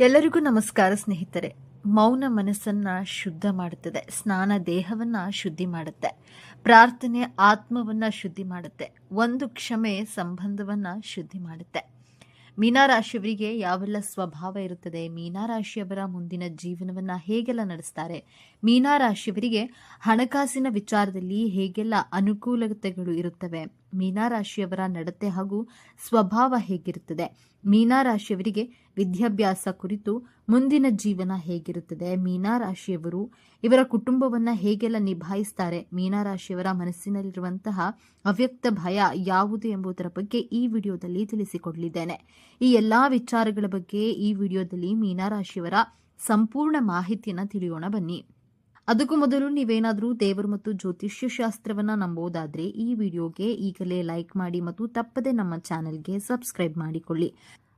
ಎಲ್ಲರಿಗೂ ನಮಸ್ಕಾರ ಸ್ನೇಹಿತರೆ. ಮೌನ ಮನಸ್ಸನ್ನ ಶುದ್ಧ ಮಾಡುತ್ತದೆ. ಸ್ನಾನ ದೇಹವನ್ನ ಶುದ್ಧಿ ಮಾಡುತ್ತೆ. ಪ್ರಾರ್ಥನೆ ಆತ್ಮವನ್ನ ಶುದ್ಧಿ ಮಾಡುತ್ತೆ. ಒಂದು ಕ್ಷಮೆ ಸಂಬಂಧವನ್ನ ಶುದ್ಧಿ ಮಾಡುತ್ತೆ. ಮೀನಾರಾಶಿಯವರಿಗೆ ಯಾವೆಲ್ಲ ಸ್ವಭಾವ ಇರುತ್ತದೆ? ಮೀನಾರಾಶಿಯವರ ಮುಂದಿನ ಜೀವನವನ್ನ ಹೇಗೆಲ್ಲ ನಡೆಸ್ತಾರೆ? ಮೀನಾರಾಶಿಯವರಿಗೆ ಹಣಕಾಸಿನ ವಿಚಾರದಲ್ಲಿ ಹೇಗೆಲ್ಲ ಅನುಕೂಲತೆಗಳು ಇರುತ್ತವೆ? ಮೀನಾರಾಶಿಯವರ ನಡತೆ ಹಾಗೂ ಸ್ವಭಾವ ಹೇಗಿರುತ್ತದೆ? ಮೀನಾರಾಶಿಯವರಿಗೆ ವಿದ್ಯಾಭ್ಯಾಸ ಕುರಿತು ಮುಂದಿನ ಜೀವನ ಹೇಗಿರುತ್ತದೆ? ಮೀನಾರಾಶಿಯವರು ಇವರ ಕುಟುಂಬವನ್ನು ಹೇಗೆಲ್ಲ ನಿಭಾಯಿಸ್ತಾರೆ? ಮೀನಾರಾಶಿಯವರ ಮನಸ್ಸಿನಲ್ಲಿರುವಂತಹ ಅವ್ಯಕ್ತ ಭಯ ಯಾವುದು ಎಂಬುದರ ಬಗ್ಗೆ ಈ ವಿಡಿಯೋದಲ್ಲಿ ತಿಳಿಸಿಕೊಡಲಿದ್ದೇನೆ. ಈ ಎಲ್ಲಾ ವಿಚಾರಗಳ ಬಗ್ಗೆ ಈ ವಿಡಿಯೋದಲ್ಲಿ ಮೀನಾರಾಶಿಯವರ ಸಂಪೂರ್ಣ ಮಾಹಿತಿಯನ್ನ ತಿಳಿಯೋಣ ಬನ್ನಿ. ಅದಕ್ಕೂ ಮೊದಲು ನೀವೇನಾದರೂ ದೇವರು ಮತ್ತು ಜ್ಯೋತಿಷ್ಯ ಶಾಸ್ತ್ರವನ್ನ ನಂಬೋದಾದ್ರೆ ಈ ವಿಡಿಯೋಗೆ ಈಗಲೇ ಲೈಕ್ ಮಾಡಿ ಮತ್ತು ತಪ್ಪದೆ ನಮ್ಮ ಚಾನೆಲ್ಗೆ ಸಬ್ಸ್ಕ್ರೈಬ್ ಮಾಡಿಕೊಳ್ಳಿ.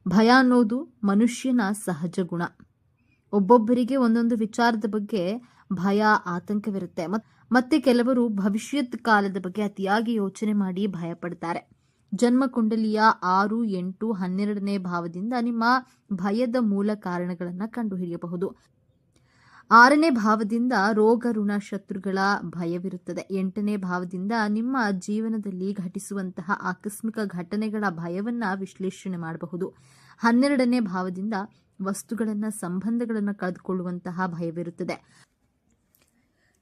ಭಯ ಅನ್ನೋದು ಮನುಷ್ಯನ ಸಹಜ ಗುಣ. ಒಬ್ಬೊಬ್ಬರಿಗೆ ಒಂದೊಂದು ವಿಚಾರದ ಬಗ್ಗೆ ಭಯ, ಆತಂಕವಿರುತ್ತೆ. ಮತ್- ಮತ್ತೆ ಕೆಲವರು ಭವಿಷ್ಯತ್ ಕಾಲದ ಬಗ್ಗೆ ಅತಿಯಾಗಿ ಯೋಚನೆ ಮಾಡಿ ಭಯ ಪಡ್ತಾರೆ ಜನ್ಮ ಕುಂಡಲಿಯ ಆರು, ಎಂಟು, ಹನ್ನೆರಡನೇ ಭಾವದಿಂದ ನಿಮ್ಮ ಭಯದ ಮೂಲ ಕಾರಣಗಳನ್ನು ಕಂಡುಹಿಡಿಯಬಹುದು. ಆರನೇ ಭಾವದಿಂದ ರೋಗ, ಋಣ, ಶತ್ರುಗಳ ಭಯವಿರುತ್ತದೆ. ಎಂಟನೇ ಭಾವದಿಂದ ನಿಮ್ಮ ಜೀವನದಲ್ಲಿ ಘಟಿಸುವಂತಹ ಆಕಸ್ಮಿಕ ಘಟನೆಗಳ ಭಯವನ್ನ ವಿಶ್ಲೇಷಣೆ ಮಾಡಬಹುದು. ಹನ್ನೆರಡನೇ ಭಾವದಿಂದ ವಸ್ತುಗಳನ್ನ, ಸಂಬಂಧಗಳನ್ನು ಕಳೆದುಕೊಳ್ಳುವಂತಹ ಭಯವಿರುತ್ತದೆ.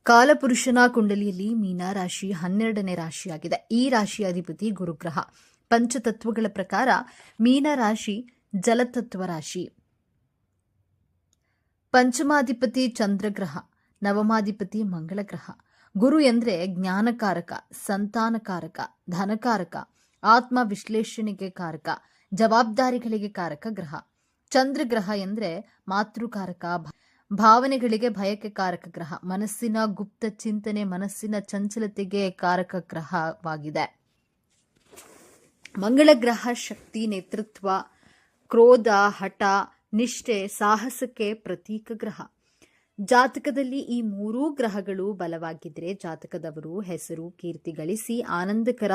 ಕಾಲಪುರುಷನ ಕುಂಡಲಿಯಲ್ಲಿ ಮೀನ ರಾಶಿ ಹನ್ನೆರಡನೇ ರಾಶಿಯಾಗಿದೆ. ಈ ರಾಶಿಯ ಅಧಿಪತಿ ಗುರುಗ್ರಹ. ಪಂಚತತ್ವಗಳ ಪ್ರಕಾರ ಮೀನ ರಾಶಿ ಜಲತತ್ವ ರಾಶಿ. ಪಂಚಮಾಧಿಪತಿ ಚಂದ್ರಗ್ರಹ, ನವಮಾಧಿಪತಿ ಮಂಗಳ ಗ್ರಹ ಗುರು ಎಂದ್ರೆ ಜ್ಞಾನಕಾರಕ, ಸಂತಾನಕಾರಕ, ಧನಕಾರಕ ಆತ್ಮ ವಿಶ್ಲೇಷಣೆಗೆ ಕಾರಕ, ಜವಾಬ್ದಾರಿಗಳಿಗೆ ಕಾರಕ ಗ್ರಹ. ಚಂದ್ರಗ್ರಹ ಎಂದ್ರೆ ಮಾತೃಕಾರಕ ಭಾವನೆಗಳಿಗೆ ಭಯಕ್ಕೆ ಕಾರಕ ಗ್ರಹ, ಮನಸ್ಸಿನ ಗುಪ್ತ ಚಿಂತನೆ, ಮನಸ್ಸಿನ ಚಂಚಲತೆಗೆ ಕಾರಕ ಗ್ರಹವಾಗಿದೆ. ಮಂಗಳ ಗ್ರಹ ಶಕ್ತಿ, ನೇತೃತ್ವ, ಕ್ರೋಧ, ಹಠ ನಿಷ್ಠೆ, ಸಾಹಸಕ್ಕೆ ಪ್ರತೀಕ ಗ್ರಹ. ಜಾತಕದಲ್ಲಿ ಈ ಮೂರೂ ಗ್ರಹಗಳು ಬಲವಾಗಿದ್ದರೆ ಜಾತಕದವರು ಹೆಸರು, ಕೀರ್ತಿ ಗಳಿಸಿ ಆನಂದಕರ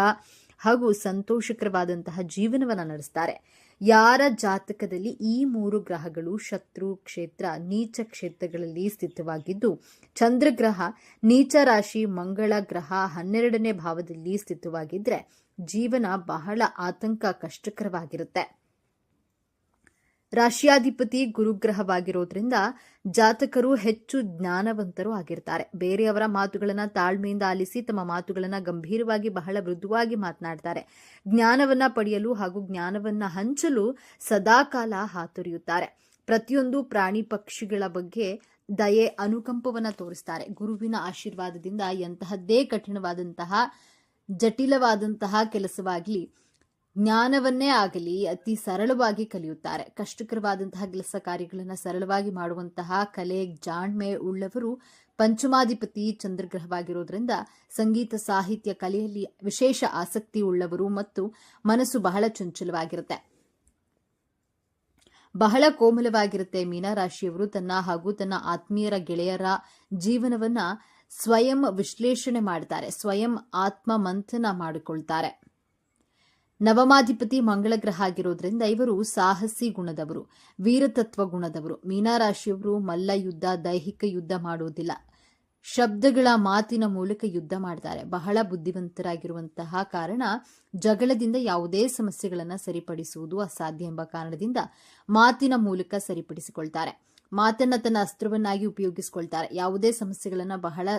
ಹಾಗೂ ಸಂತೋಷಕರವಾದಂತಹ ಜೀವನವನ್ನು ನಡೆಸ್ತಾರೆ. ಯಾರ ಜಾತಕದಲ್ಲಿ ಈ ಮೂರು ಗ್ರಹಗಳು ಶತ್ರು, ಕ್ಷೇತ್ರ, ನೀಚ ಕ್ಷೇತ್ರಗಳಲ್ಲಿ ಸ್ಥಿತವಾಗಿದ್ದು, ಚಂದ್ರಗ್ರಹ, ನೀಚ ರಾಶಿ, ಮಂಗಳ ಗ್ರಹ ಹನ್ನೆರಡನೇ ಭಾವದಲ್ಲಿ ಸ್ಥಿತವಾಗಿದ್ದರೆ ಜೀವನ ಬಹಳ ಆತಂಕ, ಕಷ್ಟಕರವಾಗಿರುತ್ತೆ. ರಾಶಿಯಾಧಿಪತಿ ಗುರುಗ್ರಹವಾಗಿರೋದ್ರಿಂದ ಜಾತಕರು ಹೆಚ್ಚು ಜ್ಞಾನವಂತರು ಆಗಿರ್ತಾರೆ. ಬೇರೆಯವರ ಮಾತುಗಳನ್ನು ತಾಳ್ಮೆಯಿಂದ ಆಲಿಸಿ ತಮ್ಮ ಮಾತುಗಳನ್ನು ಗಂಭೀರವಾಗಿ ಬಹಳ ಮೃದುವಾಗಿ ಮಾತನಾಡ್ತಾರೆ. ಜ್ಞಾನವನ್ನ ಪಡೆಯಲು ಹಾಗೂ ಜ್ಞಾನವನ್ನ ಹಂಚಲು ಸದಾಕಾಲ ಹಾತೊರೆಯುತ್ತಾರೆ. ಪ್ರತಿಯೊಂದು ಪ್ರಾಣಿ ಪಕ್ಷಿಗಳ ಬಗ್ಗೆ ದಯೆ ಅನುಕಂಪವನ್ನ ತೋರಿಸ್ತಾರೆ. ಗುರುವಿನ ಆಶೀರ್ವಾದದಿಂದ ಎಂತಹದ್ದೇ ಕಠಿಣವಾದಂತಹ ಜಟಿಲವಾದಂತಹ ಕೆಲಸವಾಗಲಿ ಜ್ಞಾನವನ್ನೇ ಆಗಲಿ ಅತಿ ಸರಳವಾಗಿ ಕಲಿಯುತ್ತಾರೆ. ಕಷ್ಟಕರವಾದಂತಹ ಕೆಲಸ ಕಾರ್ಯಗಳನ್ನು ಸರಳವಾಗಿ ಮಾಡುವಂತಹ ಕಲೆ, ಜಾಣ್ಮೆ ಉಳ್ಳವರು ಪಂಚಮಾಧಿಪತಿ ಚಂದ್ರಗ್ರಹವಾಗಿರೋದ್ರಿಂದ ಸಂಗೀತ, ಸಾಹಿತ್ಯ ಕಲೆಯಲ್ಲಿ ವಿಶೇಷ ಆಸಕ್ತಿ ಉಳ್ಳವರು ಮತ್ತು ಮನಸ್ಸು ಬಹಳ ಚಂಚಲವಾಗಿರುತ್ತೆ. ಬಹಳ ಕೋಮಲವಾಗಿರುತ್ತೆ ಮೀನರಾಶಿಯವರು. ತನ್ನ ಹಾಗೂ ತನ್ನ ಆತ್ಮೀಯರ ಗೆಳೆಯರ ಜೀವನವನ್ನ ಸ್ವಯಂ ವಿಶ್ಲೇಷಣೆ ಮಾಡ್ತಾರೆ. ಸ್ವಯಂ ಆತ್ಮ ಮಂಥನ ಮಾಡಿಕೊಳ್ತಾರೆ. ನವಮಾಧಿಪತಿ ಮಂಗಳ ಗ್ರಹ ಆಗಿರೋದ್ರಿಂದ ಇವರು ಸಾಹಸಿ ಗುಣದವರು, ವೀರತತ್ವ ಗುಣದವರು. ಮೀನಾರಾಶಿಯವರು ಮಲ್ಲ ಯುದ್ಧ, ದೈಹಿಕ ಯುದ್ಧ ಮಾಡುವುದಿಲ್ಲ ಶಬ್ದಗಳ ಮಾತಿನ ಮೂಲಕ ಯುದ್ಧ ಮಾಡ್ತಾರೆ. ಬಹಳ ಬುದ್ಧಿವಂತರಾಗಿರುವಂತಹ ಕಾರಣ ಜಗಳದಿಂದ ಯಾವುದೇ ಸಮಸ್ಯೆಗಳನ್ನು ಸರಿಪಡಿಸುವುದು ಅಸಾಧ್ಯ ಎಂಬ ಕಾರಣದಿಂದ ಮಾತಿನ ಮೂಲಕ ಸರಿಪಡಿಸಿಕೊಳ್ತಾರೆ. ಮಾತನ್ನ ತನ್ನ ಅಸ್ತ್ರವನ್ನಾಗಿ ಉಪಯೋಗಿಸಿಕೊಳ್ತಾರೆ. ಯಾವುದೇ ಸಮಸ್ಯೆಗಳನ್ನು ಬಹಳ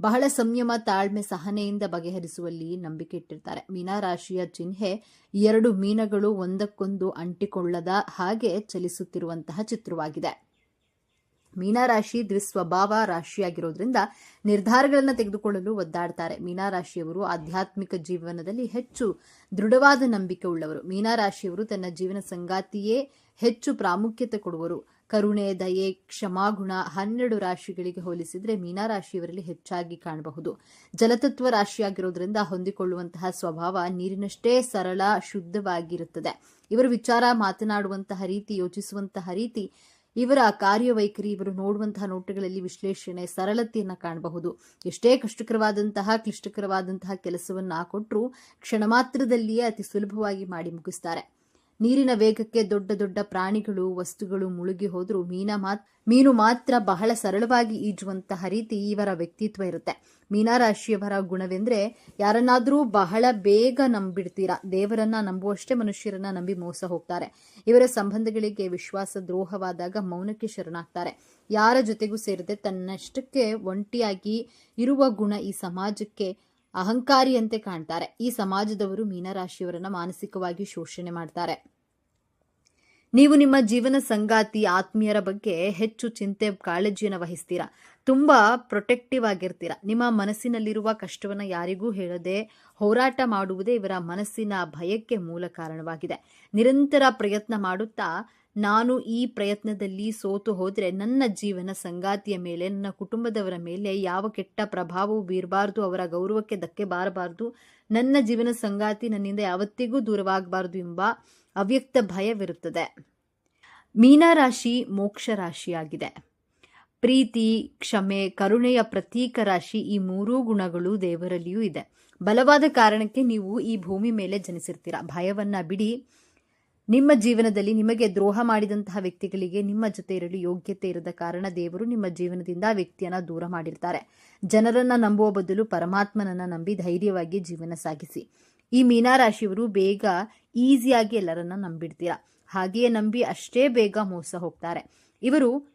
ಬಹಳ ಸಂಯಮ, ತಾಳ್ಮೆ, ಸಹನೆಯಿಂದ ಬಗೆಹರಿಸುವಲ್ಲಿ ನಂಬಿಕೆ ಇಟ್ಟಿರ್ತಾರೆ. ಮೀನರಾಶಿಯ ಚಿಹ್ನೆ ಎರಡು ಮೀನಗಳು ಒಂದಕ್ಕೊಂದು ಅಂಟಿಕೊಳ್ಳದ ಹಾಗೆ ಚಲಿಸುತ್ತಿರುವಂತಹ ಚಿತ್ರವಾಗಿದೆ. ಮೀನರಾಶಿ ದ್ವಿಸ್ವಭಾವ ರಾಶಿಯಾಗಿರೋದ್ರಿಂದ ನಿರ್ಧಾರಗಳನ್ನು ತೆಗೆದುಕೊಳ್ಳಲು ಒದ್ದಾಡ್ತಾರೆ. ಮೀನರಾಶಿಯವರು ಆಧ್ಯಾತ್ಮಿಕ ಜೀವನದಲ್ಲಿ ಹೆಚ್ಚು ದೃಢವಾದ ನಂಬಿಕೆ ಉಳ್ಳವರು. ಮೀನರಾಶಿಯವರು ತನ್ನ ಜೀವನ ಸಂಗಾತಿಯೇ ಹೆಚ್ಚು ಪ್ರಾಮುಖ್ಯತೆ ಕೊಡುವರು. ಕರುಣೆ, ದಯೆ ಕ್ಷಮಾಗುಣ ಹನ್ನೆರಡು ರಾಶಿಗಳಿಗೆ ಹೋಲಿಸಿದ್ರೆ ಮೀನರಾಶಿಯವರಲ್ಲಿ ಹೆಚ್ಚಾಗಿ ಕಾಣಬಹುದು. ಜಲತತ್ವ ರಾಶಿಯಾಗಿರೋದ್ರಿಂದ ಹೊಂದಿಕೊಳ್ಳುವಂತಹ ಸ್ವಭಾವ ನೀರಿನಷ್ಟೇ ಸರಳ, ಶುದ್ಧವಾಗಿರುತ್ತದೆ. ಇವರ ವಿಚಾರ, ಮಾತನಾಡುವಂತಹ ರೀತಿ, ಯೋಚಿಸುವಂತಹ ರೀತಿ, ಇವರ ಕಾರ್ಯವೈಖರಿ, ಇವರು ನೋಡುವಂತಹ ನೋಟಗಳಲ್ಲಿ ವಿಶ್ಲೇಷಣೆ, ಸರಳತೆಯನ್ನು ಕಾಣಬಹುದು. ಎಷ್ಟೇ ಕಷ್ಟಕರವಾದಂತಹ, ಕ್ಲಿಷ್ಟಕರವಾದಂತಹ ಕೆಲಸವನ್ನ ಕೊಟ್ಟರು ಕ್ಷಣ ಮಾತ್ರದಲ್ಲಿಯೇ ಅತಿ ಸುಲಭವಾಗಿ ಮಾಡಿ ಮುಗಿಸ್ತಾರೆ. ನೀರಿನ ವೇಗಕ್ಕೆ ದೊಡ್ಡ ದೊಡ್ಡ ಪ್ರಾಣಿಗಳು, ವಸ್ತುಗಳು ಮುಳುಗಿ ಹೋದರೂ ಮೀನ ಮಾತ್, ಮೀನು ಮಾತ್ರ ಬಹಳ ಸರಳವಾಗಿ ಈಜುವಂತಹ ರೀತಿ ಇವರ ವ್ಯಕ್ತಿತ್ವ ಇರುತ್ತೆ. ಮೀನರಾಶಿಯವರ ಗುಣವೆಂದ್ರೆ ಯಾರನ್ನಾದರೂ ಬಹಳ ಬೇಗ ನಂಬಿಡ್ತೀರಾ. ದೇವರನ್ನ ನಂಬುವಷ್ಟೇ ಮನುಷ್ಯರನ್ನ ನಂಬಿ ಮೋಸ ಹೋಗ್ತಾರೆ. ಇವರ ಸಂಬಂಧಗಳಿಗೆ ವಿಶ್ವಾಸ ದ್ರೋಹವಾದಾಗ ಮೌನಕ್ಕೆ ಶರಣಾಗ್ತಾರೆ. ಯಾರ ಜೊತೆಗೂ ಸೇರದೆ ತನ್ನಷ್ಟಕ್ಕೆ ಒಂಟಿಯಾಗಿ ಇರುವ ಗುಣ ಈ ಸಮಾಜಕ್ಕೆ ಅಹಂಕಾರಿಯಂತೆ ಕಾಣ್ತಾರೆ. ಈ ಸಮಾಜದವರು ಮೀನರಾಶಿಯವರನ್ನ ಮಾನಸಿಕವಾಗಿ ಶೋಷಣೆ ಮಾಡ್ತಾರೆ. ನೀವು ನಿಮ್ಮ ಜೀವನ ಸಂಗಾತಿ ಆತ್ಮೀಯರ ಬಗ್ಗೆ ಹೆಚ್ಚು ಚಿಂತೆ, ಕಾಳಜಿಯನ್ನು ವಹಿಸ್ತೀರಾ? ತುಂಬಾ ಪ್ರೊಟೆಕ್ಟಿವ್ ಆಗಿರ್ತೀರಾ? ನಿಮ್ಮ ಮನಸ್ಸಿನಲ್ಲಿರುವ ಕಷ್ಟವನ್ನ ಯಾರಿಗೂ ಹೇಳದೆ ಹೋರಾಟ ಮಾಡುವುದೇ ಇವರ ಮನಸ್ಸಿನ ಭಯಕ್ಕೆ ಮೂಲ ಕಾರಣವಾಗಿದೆ. ನಿರಂತರ ಪ್ರಯತ್ನ ಮಾಡುತ್ತಾ ನಾನು ಈ ಪ್ರಯತ್ನದಲ್ಲಿ ಸೋತು ಹೋದರೆ ನನ್ನ ಜೀವನ ಸಂಗಾತಿಯ ಮೇಲೆ, ನನ್ನ ಕುಟುಂಬದವರ ಮೇಲೆ ಯಾವ ಕೆಟ್ಟ ಪ್ರಭಾವವೂ ಬೀರಬಾರ್ದು, ಅವರ ಗೌರವಕ್ಕೆ ಧಕ್ಕೆ ಬಾರಬಾರ್ದು, ನನ್ನ ಜೀವನ ಸಂಗಾತಿ ನನ್ನಿಂದ ಯಾವತ್ತಿಗೂ ದೂರವಾಗಬಾರ್ದು ಎಂಬ ಅವ್ಯಕ್ತ ಭಯವಿರುತ್ತದೆ. ಮೀನರಾಶಿ ಮೋಕ್ಷ ರಾಶಿಯಾಗಿದೆ. ಪ್ರೀತಿ, ಕ್ಷಮೆ, ಕರುಣೆಯ ಪ್ರತೀಕ ರಾಶಿ ಈ ಮೂರೂ ಗುಣಗಳು ದೇವರಲ್ಲಿಯೂ ಇದೆ. ಬಲವಾದ ಕಾರಣಕ್ಕೆ ನೀವು ಈ ಭೂಮಿ ಮೇಲೆ ಜನಿಸಿರ್ತೀರ. ಭಯವನ್ನ ಬಿಡಿ. ನಿಮ್ಮ ಜೀವನದಲ್ಲಿ ನಿಮಗೆ ದ್ರೋಹ ಮಾಡಿದಂತಹ ವ್ಯಕ್ತಿಗಳಿಗೆ ನಿಮ್ಮ ಜೊತೆ ಇರಲು ಯೋಗ್ಯತೆ ಇರದ ಕಾರಣ ದೇವರು ನಿಮ್ಮ ಜೀವನದಿಂದ ಆ ವ್ಯಕ್ತಿಯನ್ನ ದೂರ ಮಾಡಿರ್ತಾರೆ. ಜನರನ್ನ ನಂಬುವ ಬದಲು ಪರಮಾತ್ಮನನ್ನ ನಂಬಿ ಧೈರ್ಯವಾಗಿ ಜೀವನ ಸಾಗಿಸಿ. ಈ ಮೀನಾರಾಶಿಯವರು ಬೇಗ ಈಸಿಯಾಗಿ ಎಲ್ಲರನ್ನ ನಂಬಿಡ್ತೀರಾ? ಹಾಗೆಯೇ ನಂಬಿ ಅಷ್ಟೇ ಬೇಗ ಮೋಸ ಹೋಗ್ತಾರೆ. ಇವರು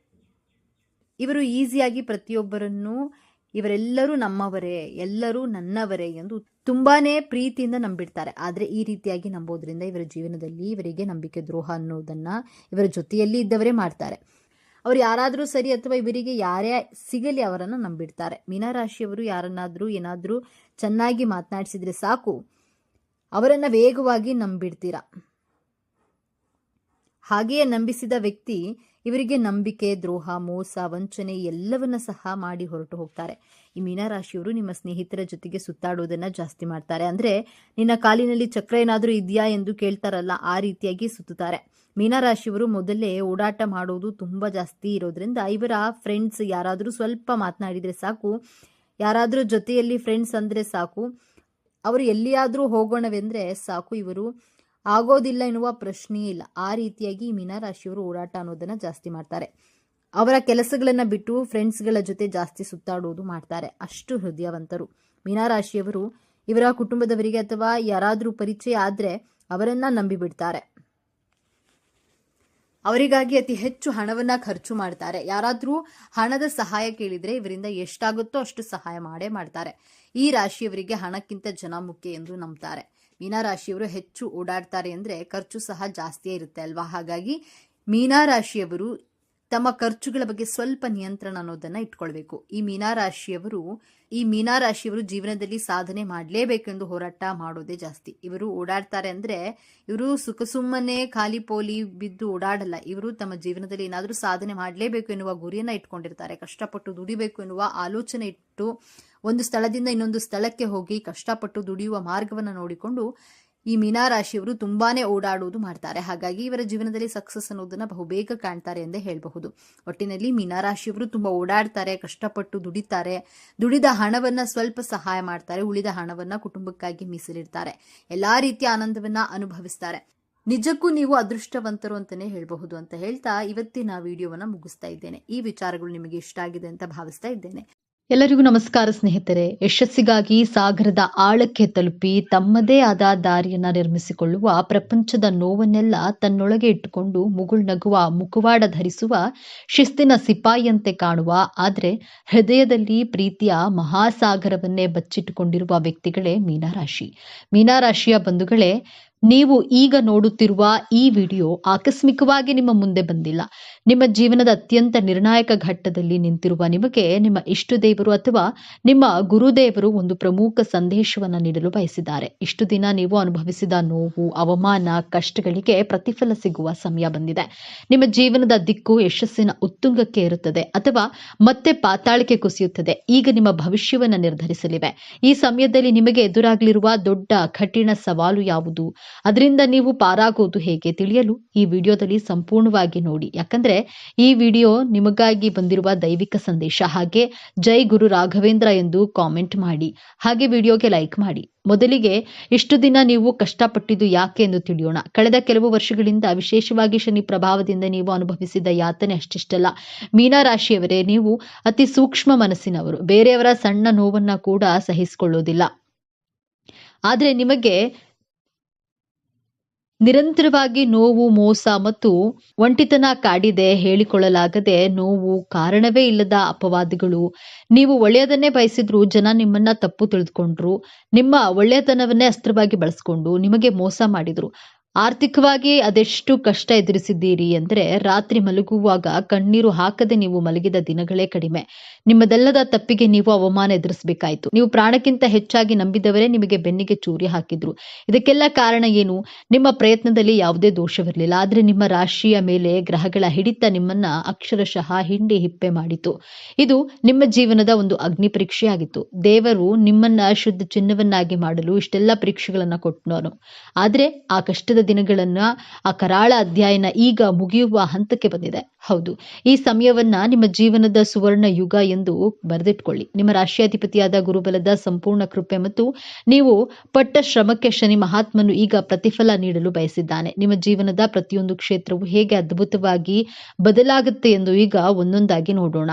ಇವರು ಈಸಿಯಾಗಿ ಪ್ರತಿಯೊಬ್ಬರನ್ನು ಇವರೆಲ್ಲರೂ ನಮ್ಮವರೇ, ಎಲ್ಲರೂ ನನ್ನವರೇ ಎಂದು ತುಂಬಾನೇ ಪ್ರೀತಿಯಿಂದ ನಂಬಿಡ್ತಾರೆ. ಆದರೆ ಈ ರೀತಿಯಾಗಿ ನಂಬೋದ್ರಿಂದ ಇವರ ಜೀವನದಲ್ಲಿ ಇವರಿಗೆ ನಂಬಿಕೆ, ದ್ರೋಹ ಅನ್ನೋದನ್ನ ಇವರ ಜೊತೆಯಲ್ಲಿ ಇದ್ದವರೇ ಮಾಡ್ತಾರೆ. ಅವ್ರು ಯಾರಾದರೂ ಸರಿ ಅಥವಾ ಇವರಿಗೆ ಯಾರೇ ಸಿಗಲಿ ಅವರನ್ನು ನಂಬಿಡ್ತಾರೆ. ಮೀನರಾಶಿಯವರು ಯಾರನ್ನಾದರೂ ಏನಾದರೂ ಚೆನ್ನಾಗಿ ಮಾತನಾಡಿಸಿದ್ರೆ ಸಾಕು. ಅವರನ್ನು ವೇಗವಾಗಿ ನಂಬಿಡ್ತೀರಾ? ಹಾಗೆಯೇ ನಂಬಿಸಿದ ವ್ಯಕ್ತಿ ಇವರಿಗೆ ನಂಬಿಕೆ, ದ್ರೋಹ, ಮೋಸ, ವಂಚನೆ ಎಲ್ಲವನ್ನ ಸಹ ಮಾಡಿ ಹೊರಟು ಹೋಗ್ತಾರೆ. ಈ ಮೀನರಾಶಿಯವರು ನಿಮ್ಮ ಸ್ನೇಹಿತರ ಜೊತೆಗೆ ಸುತ್ತಾಡೋದನ್ನ ಜಾಸ್ತಿ ಮಾಡ್ತಾರೆ. ಅಂದ್ರೆ ನಿನ್ನ ಕಾಲಿನಲ್ಲಿ ಚಕ್ರ ಏನಾದರೂ ಇದೆಯಾ ಎಂದು ಕೇಳ್ತಾರಲ್ಲ, ಆ ರೀತಿಯಾಗಿ ಸುತ್ತುತ್ತಾರೆ. ಮೀನರಾಶಿಯವರು ಮೊದಲೇ ಓಡಾಟ ಮಾಡೋದು ತುಂಬಾ ಜಾಸ್ತಿ ಇರೋದ್ರಿಂದ ಇವರ ಫ್ರೆಂಡ್ಸ್ ಯಾರಾದರೂ ಸ್ವಲ್ಪ ಮಾತನಾಡಿದ್ರೆ ಸಾಕು. ಯಾರಾದರೂ ಜೊತೆಯಲ್ಲಿ ಫ್ರೆಂಡ್ಸ್ ಅಂದ್ರೆ ಸಾಕು. ಅವರು ಎಲ್ಲಿಯಾದರೂ ಹೋಗೋಣವೆಂದ್ರೆ ಸಾಕು ಇವರು. ಆಗೋದಿಲ್ಲ ಎನ್ನುವ ಪ್ರಶ್ನೆಯೇ ಇಲ್ಲ. ಆ ರೀತಿಯಾಗಿ ಮೀನರಾಶಿಯವರು ಓಡಾಟ ಅನ್ನೋದನ್ನ ಜಾಸ್ತಿ ಮಾಡ್ತಾರೆ. ಅವರ ಕೆಲಸಗಳನ್ನ ಬಿಟ್ಟು ಫ್ರೆಂಡ್ಸ್ಗಳ ಜೊತೆ ಜಾಸ್ತಿ ಸುತ್ತಾಡುವುದು ಮಾಡ್ತಾರೆ. ಅಷ್ಟು ಹೃದಯವಂತರು. ಮೀನರಾಶಿಯವರು ಇವರ ಕುಟುಂಬದವರಿಗೆ ಅಥವಾ ಯಾರಾದರೂ ಪರಿಚಯ ಆದ್ರೆ ಅವರನ್ನ ನಂಬಿಬಿಡ್ತಾರೆ. ಅವರಿಗಾಗಿ ಅತಿ ಹೆಚ್ಚು ಹಣವನ್ನ ಖರ್ಚು ಮಾಡ್ತಾರೆ. ಯಾರಾದರೂ ಹಣದ ಸಹಾಯ ಕೇಳಿದ್ರೆ ಇವರಿಂದ ಎಷ್ಟಾಗುತ್ತೋ ಅಷ್ಟು ಸಹಾಯ ಮಾಡೇ ಮಾಡ್ತಾರೆ. ಈ ರಾಶಿಯವರಿಗೆ ಹಣಕ್ಕಿಂತ ಜನ ಮುಖ್ಯ ಎಂದು ನಂಬ್ತಾರೆ. ಮೀನರಾಶಿಯವರು ಹೆಚ್ಚು ಓಡಾಡ್ತಾರೆ ಅಂದರೆ ಖರ್ಚು ಸಹ ಜಾಸ್ತಿಯೇ ಇರುತ್ತೆ ಅಲ್ವಾ? ಹಾಗಾಗಿ ಮೀನರಾಶಿಯವರು ತಮ್ಮ ಖರ್ಚುಗಳ ಬಗ್ಗೆ ಸ್ವಲ್ಪ ನಿಯಂತ್ರಣ ಅನ್ನೋದನ್ನು ಇಟ್ಕೊಳ್ಬೇಕು. ಈ ಮೀನರಾಶಿಯವರು, ಈ ಮೀನಾರಾಶಿಯವರು ಜೀವನದಲ್ಲಿ ಸಾಧನೆ ಮಾಡಲೇಬೇಕೆಂದು ಹೋರಾಟ ಮಾಡೋದೇ ಜಾಸ್ತಿ. ಇವರು ಓಡಾಡ್ತಾರೆ ಅಂದ್ರೆ ಇವರು ಸುಖ ಸುಮ್ಮನೆ ಖಾಲಿ ಪೋಲಿ ಬಿದ್ದು ಓಡಾಡಲ್ಲ. ಇವರು ತಮ್ಮ ಜೀವನದಲ್ಲಿ ಏನಾದರೂ ಸಾಧನೆ ಮಾಡಲೇಬೇಕು ಎನ್ನುವ ಗುರಿಯನ್ನ ಇಟ್ಕೊಂಡಿರ್ತಾರೆ. ಕಷ್ಟಪಟ್ಟು ದುಡಿಬೇಕು ಎನ್ನುವ ಆಲೋಚನೆ ಇಟ್ಟು ಒಂದು ಸ್ಥಳದಿಂದ ಇನ್ನೊಂದು ಸ್ಥಳಕ್ಕೆ ಹೋಗಿ ಕಷ್ಟಪಟ್ಟು ದುಡಿಯುವ ಮಾರ್ಗವನ್ನು ನೋಡಿಕೊಂಡು ಈ ಮೀನಾರಾಶಿಯವರು ತುಂಬಾನೇ ಓಡಾಡುವುದು ಮಾಡ್ತಾರೆ. ಹಾಗಾಗಿ ಇವರ ಜೀವನದಲ್ಲಿ ಸಕ್ಸಸ್ ಅನ್ನೋದನ್ನ ಬಹುಬೇಗ ಕಾಣ್ತಾರೆ ಎಂದೇ ಹೇಳಬಹುದು. ಒಟ್ಟಿನಲ್ಲಿ ಮೀನಾರಾಶಿಯವರು ತುಂಬಾ ಓಡಾಡ್ತಾರೆ, ಕಷ್ಟಪಟ್ಟು ದುಡಿತಾರೆ. ದುಡಿದ ಹಣವನ್ನ ಸ್ವಲ್ಪ ಸಹಾಯ ಮಾಡ್ತಾರೆ, ಉಳಿದ ಹಣವನ್ನ ಕುಟುಂಬಕ್ಕಾಗಿ ಮೀಸಲಿಡ್ತಾರೆ. ಎಲ್ಲಾ ರೀತಿಯ ಆನಂದವನ್ನ ಅನುಭವಿಸ್ತಾರೆ. ನಿಜಕ್ಕೂ ನೀವು ಅದೃಷ್ಟವಂತರು ಅಂತಾನೆ ಹೇಳಬಹುದು ಅಂತ ಹೇಳ್ತಾ ಇವತ್ತಿನ ವಿಡಿಯೋವನ್ನ ಮುಗಿಸ್ತಾ ಇದ್ದೇನೆ. ಈ ವಿಚಾರಗಳು ನಿಮಗೆ ಇಷ್ಟ ಆಗಿದೆ ಅಂತ ಭಾವಿಸ್ತಾ ಇದ್ದೇನೆ. ಎಲ್ಲರಿಗೂ ನಮಸ್ಕಾರ ಸ್ನೇಹಿತರೆ. ಯಶಸ್ಸಿಗಾಗಿ ಸಾಗರದ ಆಳಕ್ಕೆ ತಲುಪಿ ತಮ್ಮದೇ ಆದ ದಾರಿಯನ್ನ ನಿರ್ಮಿಸಿಕೊಳ್ಳುವ ಪ್ರಪಂಚದ ನೋವನ್ನೆಲ್ಲ ತನ್ನೊಳಗೆ ಇಟ್ಟುಕೊಂಡು ಮುಗುಳ್ ನಗುವ ಮುಖವಾಡ ಧರಿಸುವ, ಶಿಸ್ತಿನ ಸಿಪಾಯಿಯಂತೆ ಕಾಣುವ, ಆದರೆ ಹೃದಯದಲ್ಲಿ ಪ್ರೀತಿಯ ಮಹಾಸಾಗರವನ್ನೇ ಬಚ್ಚಿಟ್ಟುಕೊಂಡಿರುವ ವ್ಯಕ್ತಿಗಳೇ ಮೀನಾರಾಶಿ. ಮೀನಾರಾಶಿಯ ಬಂಧುಗಳೇ ನೀವು ಈಗ ನೋಡುತ್ತಿರುವ ಈ ವಿಡಿಯೋ ಆಕಸ್ಮಿಕವಾಗಿ ನಿಮ್ಮ ಮುಂದೆ ಬಂದಿಲ್ಲ. ನಿಮ್ಮ ಜೀವನದ ಅತ್ಯಂತ ನಿರ್ಣಾಯಕ ಘಟ್ಟದಲ್ಲಿ ನಿಂತಿರುವ ನಿಮಗೆ ನಿಮ್ಮ ಇಷ್ಟು ದೇವರು ಅಥವಾ ನಿಮ್ಮ ಗುರುದೇವರು ಒಂದು ಪ್ರಮುಖ ಸಂದೇಶವನ್ನು ನೀಡಲು ಬಯಸಿದ್ದಾರೆ. ಇಷ್ಟು ದಿನ ನೀವು ಅನುಭವಿಸಿದ ನೋವು, ಅವಮಾನ, ಕಷ್ಟಗಳಿಗೆ ಪ್ರತಿಫಲ ಸಿಗುವ ಸಮಯ ಬಂದಿದೆ. ನಿಮ್ಮ ಜೀವನದ ದಿಕ್ಕು ಯಶಸ್ಸಿನ ಉತ್ತುಂಗಕ್ಕೆ ಇರುತ್ತದೆ ಅಥವಾ ಮತ್ತೆ ಪಾತಾಳಕ್ಕೆ ಕುಸಿಯುತ್ತದೆ. ಈಗ ನಿಮ್ಮ ಭವಿಷ್ಯವನ್ನು ನಿರ್ಧರಿಸಲಿವೆ. ಈ ಸಮಯದಲ್ಲಿ ನಿಮಗೆ ಎದುರಾಗಲಿರುವ ದೊಡ್ಡ, ಕಠಿಣ ಸವಾಲು ಯಾವುದು? ಅದರಿಂದ ನೀವು ಪಾರಾಗೋದು ಹೇಗೆ ತಿಳಿಯಲು ಈ ವಿಡಿಯೋದಲ್ಲಿ ಸಂಪೂರ್ಣವಾಗಿ ನೋಡಿ. ಯಾಕಂದ್ರೆ ಈ ವಿಡಿಯೋ ನಿಮಗಾಗಿ ಬಂದಿರುವ ದೈವಿಕ ಸಂದೇಶ. ಹಾಗೆ ಜೈ ಗುರು ರಾಘವೇಂದ್ರ ಎಂದು ಕಾಮೆಂಟ್ ಮಾಡಿ. ಹಾಗೆ ವಿಡಿಯೋಗೆ ಲೈಕ್ ಮಾಡಿ. ಮೊದಲಿಗೆ ಇಷ್ಟು ದಿನ ನೀವು ಕಷ್ಟಪಟ್ಟಿದ್ದು ಯಾಕೆ ಎಂದು ತಿಳಿಯೋಣ. ಕಳೆದ ಕೆಲವು ವರ್ಷಗಳಿಂದ ವಿಶೇಷವಾಗಿ ಶನಿ ಪ್ರಭಾವದಿಂದ ನೀವು ಅನುಭವಿಸಿದ ಯಾತನೆ ಅಷ್ಟಿಷ್ಟಲ್ಲ. ಮೀನರಾಶಿಯವರೇ ನೀವು ಅತಿ ಸೂಕ್ಷ್ಮ ಮನಸ್ಸಿನವರು. ಬೇರೆಯವರ ಸಣ್ಣ ನೋವನ್ನ ಕೂಡ ಸಹಿಸಿಕೊಳ್ಳೋದಿಲ್ಲ. ಆದ್ರೆ ನಿಮಗೆ ನಿರಂತರವಾಗಿ ನೋವು, ಮೋಸ ಮತ್ತು ಒಂಟಿತನ ಕಾಡಿದೆ ಹೇಳಿಕೊಳ್ಳಲಾಗದೆ ನೋವು ಕಾರಣವೇ ಇಲ್ಲದ ಅಪವಾದಗಳು. ನೀವು ಒಳ್ಳೆಯದನ್ನೇ ಬಯಸಿದ್ರು ಜನ ನಿಮ್ಮನ್ನ ತಪ್ಪು ತಿಳಿದುಕೊಂಡ್ರು. ನಿಮ್ಮ ಒಳ್ಳೆಯತನವನ್ನೇ ಅಸ್ತ್ರವಾಗಿ ಬಳಸ್ಕೊಂಡು ನಿಮಗೆ ಮೋಸ ಮಾಡಿದ್ರು. ಆರ್ಥಿಕವಾಗಿ ಅದೆಷ್ಟು ಕಷ್ಟ ಎದುರಿಸಿದ್ದೀರಿ ಅಂದ್ರೆ ರಾತ್ರಿ ಮಲಗುವಾಗ ಕಣ್ಣೀರು ಹಾಕದೆ ನೀವು ಮಲಗಿದ ದಿನಗಳೇ ಕಡಿಮೆ. ನಿಮ್ಮದೆಲ್ಲದ ತಪ್ಪಿಗೆ ನೀವು ಅವಮಾನ ಎದುರಿಸಬೇಕಾಯಿತು. ನೀವು ಪ್ರಾಣಕ್ಕಿಂತ ಹೆಚ್ಚಾಗಿ ನಂಬಿದವರೇ ನಿಮಗೆ ಬೆನ್ನಿಗೆ ಚೂರಿ ಹಾಕಿದ್ರು. ಇದಕ್ಕೆಲ್ಲ ಕಾರಣ ಏನು? ನಿಮ್ಮ ಪ್ರಯತ್ನದಲ್ಲಿ ಯಾವುದೇ ದೋಷವಿರಲಿಲ್ಲ. ಆದ್ರೆ ನಿಮ್ಮ ರಾಶಿಯ ಮೇಲೆ ಗ್ರಹಗಳ ಹಿಡಿತ ನಿಮ್ಮನ್ನ ಅಕ್ಷರಶಃ ಹಿಂಡಿ ಹಿಪ್ಪೆ ಮಾಡಿತು. ಇದು ನಿಮ್ಮ ಜೀವನದ ಒಂದು ಅಗ್ನಿ ಪರೀಕ್ಷೆಯಾಗಿತ್ತು. ದೇವರು ನಿಮ್ಮನ್ನ ಶುದ್ಧ ಚಿನ್ನವನ್ನಾಗಿ ಮಾಡಲು ಇಷ್ಟೆಲ್ಲ ಪರೀಕ್ಷೆಗಳನ್ನ ಕೊಟ್ಟನು ಆದ್ರೆ ಆ ಕಷ್ಟದ ದಿನಗಳನ್ನ, ಆ ಕರಾಳ ಅಧ್ಯಯನ ಈಗ ಮುಗಿಯುವ ಹಂತಕ್ಕೆ ಬಂದಿದೆ. ಹೌದು. ಈ ಸಮಯವನ್ನ ನಿಮ್ಮ ಜೀವನದ ಸುವರ್ಣ ಯುಗ ಎಂದು ಬರೆದಿಟ್ಕೊಳ್ಳಿ. ನಿಮ್ಮ ರಾಶಿಯಾಧಿಪತಿಯಾದ ಗುರುಬಲದ ಸಂಪೂರ್ಣ ಕೃಪೆ ಮತ್ತು ನೀವು ಪಟ್ಟ ಶ್ರಮಕ್ಕೆ ಶನಿ ಮಹಾತ್ಮನು ಈಗ ಪ್ರತಿಫಲ ನೀಡಲು ಬಯಸಿದ್ದಾನೆ. ನಿಮ್ಮ ಜೀವನದ ಪ್ರತಿಯೊಂದು ಕ್ಷೇತ್ರವು ಹೇಗೆ ಅದ್ಭುತವಾಗಿ ಬದಲಾಗುತ್ತೆ ಎಂದು ಈಗ ಒಂದೊಂದಾಗಿ ನೋಡೋಣ.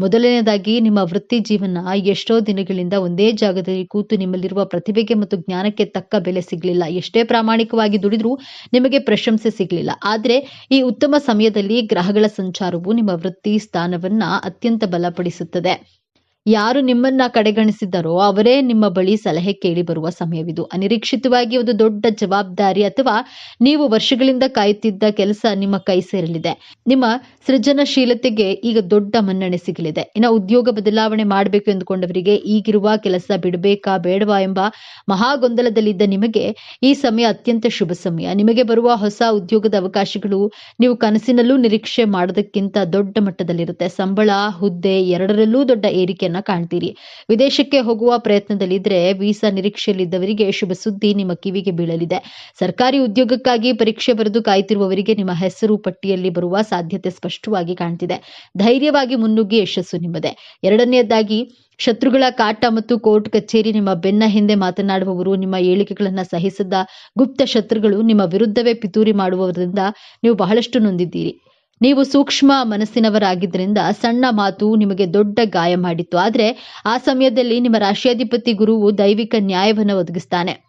ಮೊದಲನೇದಾಗಿ ನಿಮ್ಮ ವೃತ್ತಿ ಜೀವನ ಎಷ್ಟೋ ದಿನಗಳಿಂದ ಒಂದೇ ಜಾಗದಲ್ಲಿ ಕೂತು ನಿಮ್ಮಲ್ಲಿರುವ ಪ್ರತಿಭೆಗೆ ಮತ್ತು ಜ್ಞಾನಕ್ಕೆ ತಕ್ಕ ಬೆಲೆ ಸಿಗಲಿಲ್ಲ. ಎಷ್ಟೇ ಪ್ರಾಮಾಣಿಕವಾಗಿ ದುಡಿದ್ರೂ ನಿಮಗೆ ಪ್ರಶಂಸೆ ಸಿಗಲಿಲ್ಲ. ಆದ್ರೆ, ಈ ಉತ್ತಮ ಸಮಯದಲ್ಲಿ ಗ್ರಹಗಳ ಸಂಚಾರವು ನಿಮ್ಮ ವೃತ್ತಿ ಸ್ಥಾನವನ್ನ ಅತ್ಯಂತ ಬಲಪಡಿಸುತ್ತದೆ. ಯಾರು ನಿಮ್ಮನ್ನ ಕಡೆಗಣಿಸಿದ್ದಾರೋ ಅವರೇ ನಿಮ್ಮ ಬಳಿ ಸಲಹೆ ಕೇಳಿ ಬರುವ ಸಮಯವಿದು. ಅನಿರೀಕ್ಷಿತವಾಗಿ ಒಂದು ದೊಡ್ಡ ಜವಾಬ್ದಾರಿ ಅಥವಾ ನೀವು ವರ್ಷಗಳಿಂದ ಕಾಯುತ್ತಿದ್ದ ಕೆಲಸ ನಿಮ್ಮ ಕೈ ಸೇರಲಿದೆ. ನಿಮ್ಮ ಸೃಜನಶೀಲತೆಗೆ ಈಗ ದೊಡ್ಡ ಮನ್ನಣೆ ಸಿಗಲಿದೆ. ಇನ್ನು ಉದ್ಯೋಗ ಬದಲಾವಣೆ ಮಾಡಬೇಕು ಎಂದುಕೊಂಡವರಿಗೆ ಈಗಿರುವ ಕೆಲಸ ಬಿಡಬೇಕಾ ಬೇಡವಾ ಎಂಬ ಮಹಾ ಗೊಂದಲದಲ್ಲಿದ್ದ ನಿಮಗೆ ಈ ಸಮಯ ಅತ್ಯಂತ ಶುಭ ಸಮಯ. ನಿಮಗೆ ಬರುವ ಹೊಸ ಉದ್ಯೋಗದ ಅವಕಾಶಗಳು ನೀವು ಕನಸಿನಲ್ಲೂ ನಿರೀಕ್ಷೆ ಮಾಡೋದಕ್ಕಿಂತ ದೊಡ್ಡ ಮಟ್ಟದಲ್ಲಿರುತ್ತೆ. ಸಂಬಳ, ಹುದ್ದೆ ಎರಡರಲ್ಲೂ ದೊಡ್ಡ ಏರಿಕೆಯನ್ನ ಕಾಣ್ತೀರಿ. ವಿದೇಶಕ್ಕೆ ಹೋಗುವ ಪ್ರಯತ್ನದಲ್ಲಿದ್ರೆ ವೀಸಾ ನಿರೀಕ್ಷೆಯಲ್ಲಿದ್ದವರಿಗೆ ಶುಭ ಸುದ್ದಿ ನಿಮ್ಮ ಕಿವಿಗೆ ಬೀಳಲಿದೆ. ಸರ್ಕಾರಿ ಉದ್ಯೋಗಕ್ಕಾಗಿ ಪರೀಕ್ಷೆ ಬರೆದು ಕಾಯ್ತಿರುವವರಿಗೆ ನಿಮ್ಮ ಹೆಸರು ಪಟ್ಟಿಯಲ್ಲಿ ಬರುವ ಸಾಧ್ಯತೆ ಸ್ಪಷ್ಟವಾಗಿ ಕಾಣ್ತಿದೆ. ಧೈರ್ಯವಾಗಿ ಮುನ್ನುಗ್ಗಿ ಯಶಸ್ಸು ನಿಮ್ಮದೇ. ಎರಡನೆಯದಾಗಿ, ಶತ್ರುಗಳ ಕಾಟ ಮತ್ತು ಕೋರ್ಟ್ ಕಚೇರಿ ನಿಮ್ಮ ಬೆನ್ನ ಹಿಂದೆ ಮಾತನಾಡುವವರು ನಿಮ್ಮ ಏಳಿಗೆಗಳನ್ನು ಸಹಿಸದ ಗುಪ್ತ ಶತ್ರುಗಳು ನಿಮ್ಮ ವಿರುದ್ಧವೇ ಪಿತೂರಿ ಮಾಡುವುದರಿಂದ ನೀವು ಬಹಳಷ್ಟು ನೊಂದಿದ್ದೀರಿ. ನೀವು ಸೂಕ್ಷ್ಮ ಮನಸ್ಸಿನವರಾಗಿದ್ದರಿಂದ ಸಣ್ಣ ಮಾತು ನಿಮಗೆ ದೊಡ್ಡ ಗಾಯ ಮಾಡಿತ್ತು. ಆದರೆ ಆ ಸಮಯದಲ್ಲಿ ನಿಮ್ಮ ರಾಷ್ಟ್ರಾಧಿಪತಿ ಗುರುವು ದೈವಿಕ ನ್ಯಾಯವನ್ನು ಒದಗಿಸ್ತಾನೆ.